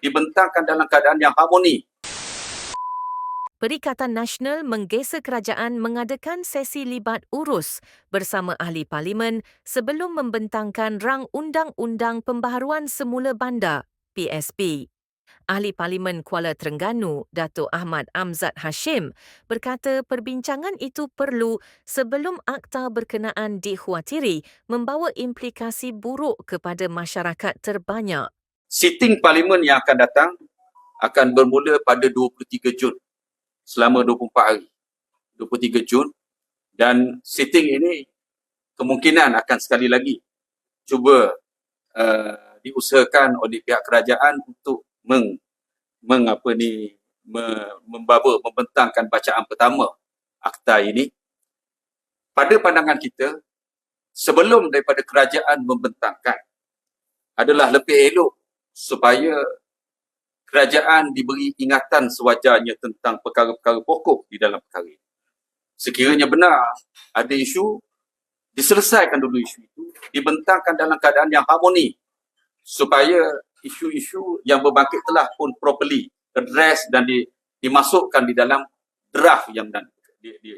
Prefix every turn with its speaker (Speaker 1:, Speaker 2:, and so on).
Speaker 1: dibentangkan dalam keadaan yang harmoni.
Speaker 2: Perikatan Nasional menggesa kerajaan mengadakan sesi libat urus bersama ahli parlimen sebelum membentangkan rang undang-undang pembaharuan semula bandar PSP. Ahli Parlimen Kuala Terengganu, Datuk Ahmad Amzad Hashim, berkata perbincangan itu perlu sebelum akta berkenaan dikhawatiri membawa implikasi buruk kepada masyarakat terbanyak.
Speaker 1: Sitting parlimen yang akan datang akan bermula pada 23 Jun selama 24 hari. 23 Jun dan sitting ini kemungkinan akan sekali lagi cuba uh, diusahakan oleh pihak kerajaan untuk meng, meng apa ni me, membawa membentangkan bacaan pertama akta ini pada pandangan kita sebelum daripada kerajaan membentangkan adalah lebih elok supaya kerajaan diberi ingatan sewajarnya tentang perkara-perkara pokok di dalam perkara ini. Sekiranya benar ada isu, diselesaikan dulu isu itu, dibentangkan dalam keadaan yang harmoni supaya isu-isu yang berbangkit telah pun properly address dan di, dimasukkan di dalam draft yang dan di, di,